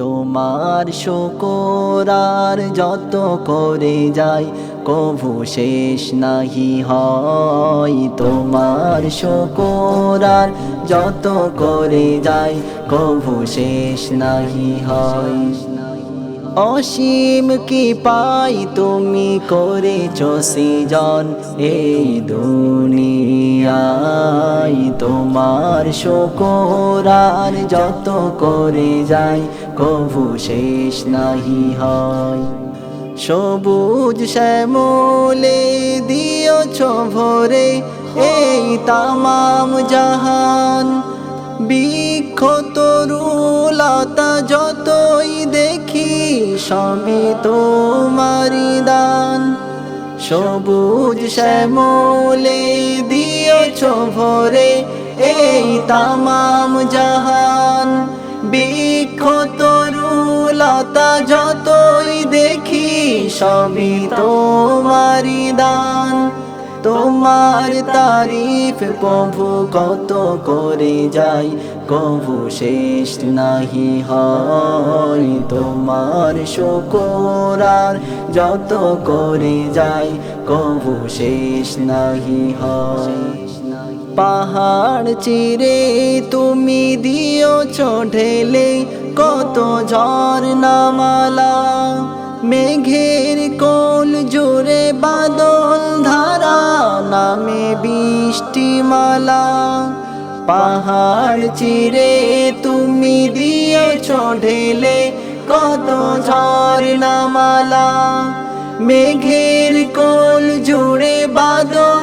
তোমার শুকরার যত করে যাই কভু শেষ নাহি হয়। তোমার শুকরার যত করে যাই কভু শেষ নাহি হয়। অসীম কি পাই তুমি করেছ সৃজন এই দুনিয়ায়। তোমার শোকরার যত করে যাই কভু শেষ নাহি হয়। সবুজ শ্যামলে দিয়েছ ভরে এই তামাম জাহান। বৃক্ষ তরুলতা যতই দেখি সবে তোমারি দান। সবুজ শ্যামলে দিয়েছ ভরে এই তামাম জাহান। বৃক্ষ তরুলতা যতই দেখি সবই তোমারি দান। তোমার তারিফ প্রভু কত করে যাই কভু শেষ নাহি হয়। তোমার শোকরার যত করে যাই কভু শেষ নাহি হয়। পাহাড় চিরে তুমি দিয়েছ ঢেলে কত ঝড় নামালা মেঘের কোল জোরে বাদল ধারা, নামে বৃষ্টিমালা। পাহাড় চিরে তুমি দিয়েছ ঢেলে কত ঝড় নামালা মেঘের কোল জুড়ে বাদল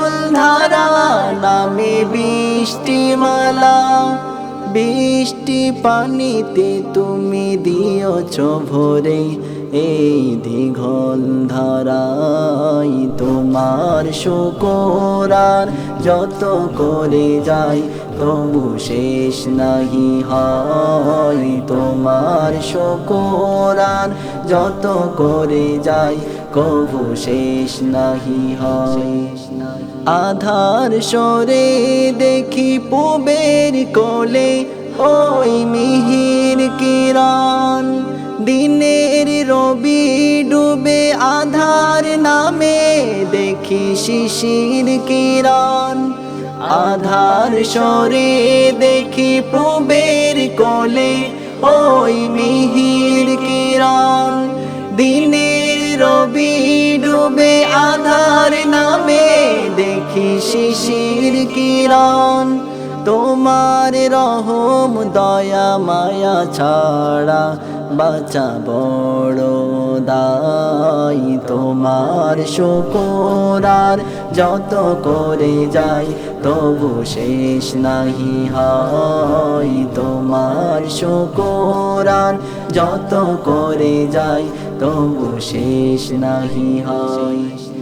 বৃষ্টিমালা বৃষ্টি পানিতে তুমি দিয়েছ ভরে এই দীঘল ধারাই তোমার শুকরার যত করে যাই, তবু শেষ নাহি হয় তোমার শুকরার যত করে যাই কবু শেষ নাহি হয়। আধার সরে দেখি পুবের কোলে ওই মিহির কিরণ। দিনের রবি ডুবে আধার নামে দেখি শিশির কিরণ। আধার সরে দেখি পুবের কোলে ওই মিহির কিরণ। দিনের রবি ডুবে আধার নামে দেখি শিশির কিরণ? তোমার রহম দয়া মায়া ছাড়া বাঁচা বড় দাই তোমার শুকরার যত করে যাই, তবু শেষ নাহি হয় তোমার শুকরার যত করে যাই, তবু শেষ নাহি হয়।